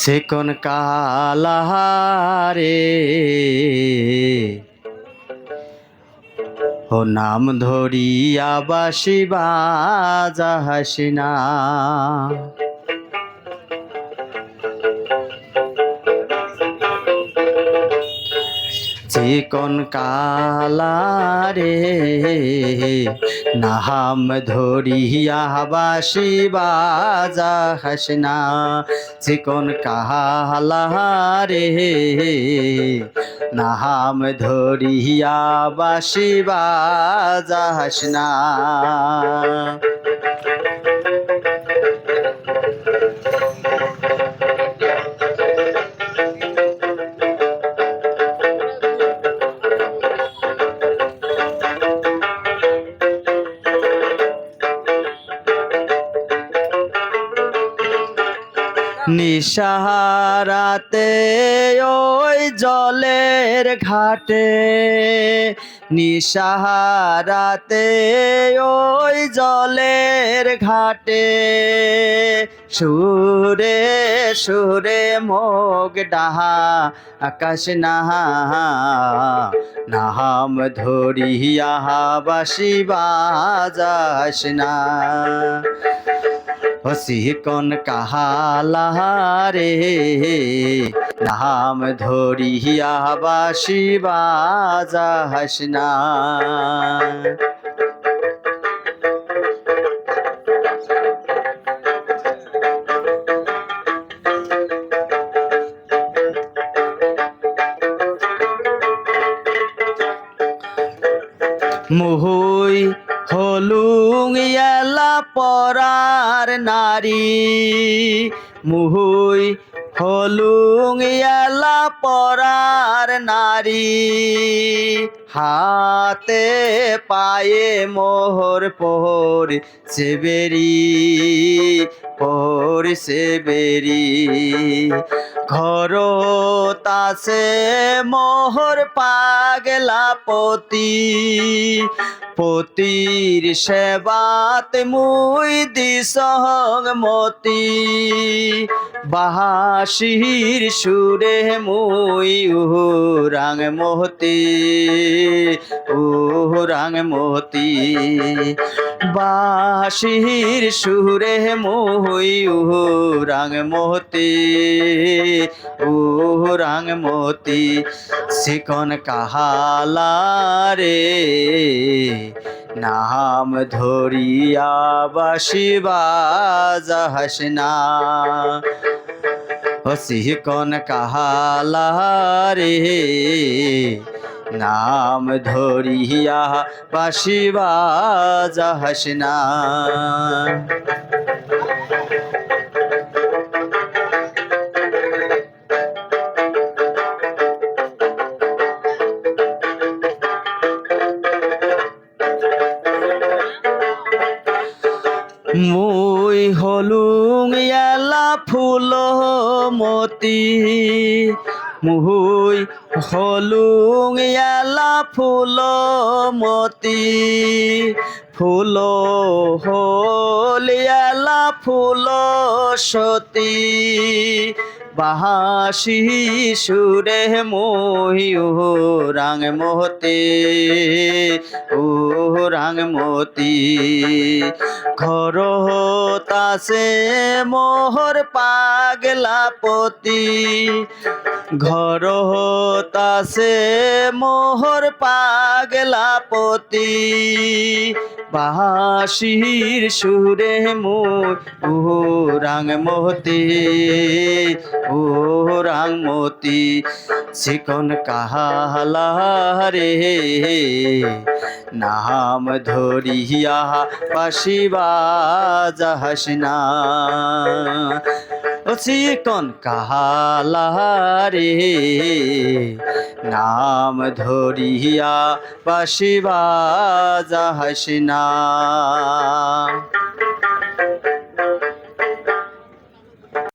সে কোন কালারে ও নাম ধরিয়া বাসিবা বাজা চিকন কালারে নাহাম ধরিয়া বাসি বাজা হাসনা। চিকন কালারে নাহাম ধরিয়া বাসি বাজা হাসনা। নিশাহারাতে ওই জলের ঘাটে। নিশাহারাতে ওই জলের ঘাটে। সুরে সুরে মোগ ডাহা, আকাশ নাহা, নাহাম ধরিয়া বাসি বাজাস না। হসি কোন কাহালারে নাম ধরিয়া বাসি বাজা হাসনা মুহুই হলুং এলা পরার নারী মুহুই হলুং এলা পরার নারী। হাতে পায়ে মোহর পোহর সেবেরি পোহর সেবেরি। ঘর তাসে মোহর পাগলা পতি। পতির সেবাত মুই দিসং মতি। বাহাসির সুরে মুই উহুরাং মহতি উহুরাং মহতি। বাসির সুরে মুই উহুরাং মহতি উহুরাং মতি সিকন কাহালা রে নাম ধরিয়া বাসি বাজা হাসনা হসি কোন কাহালা রে নাম ধরিয়া বাজা হাসনা মুই হলুং মতি, মুহুই হলুং ফুল মতি, ফুল হল এলা ফুল সতী। বাহাসি সুরে মই রাং মহতে ও রাং মতি। ঘর তাসে মোহর পাগলা পতি। ঘর তাসে মোহর পাগলা পতি। বাহাসির সুরে মুই ও রাং মহতি ও রাং মতি। সিকন কাহালা রে নাম ধরিয়া পাশি বাজা হাসনা ও চিকন কাহালারে নাম ধরিয়া বাসিবা যাহাসিনা। হাসনা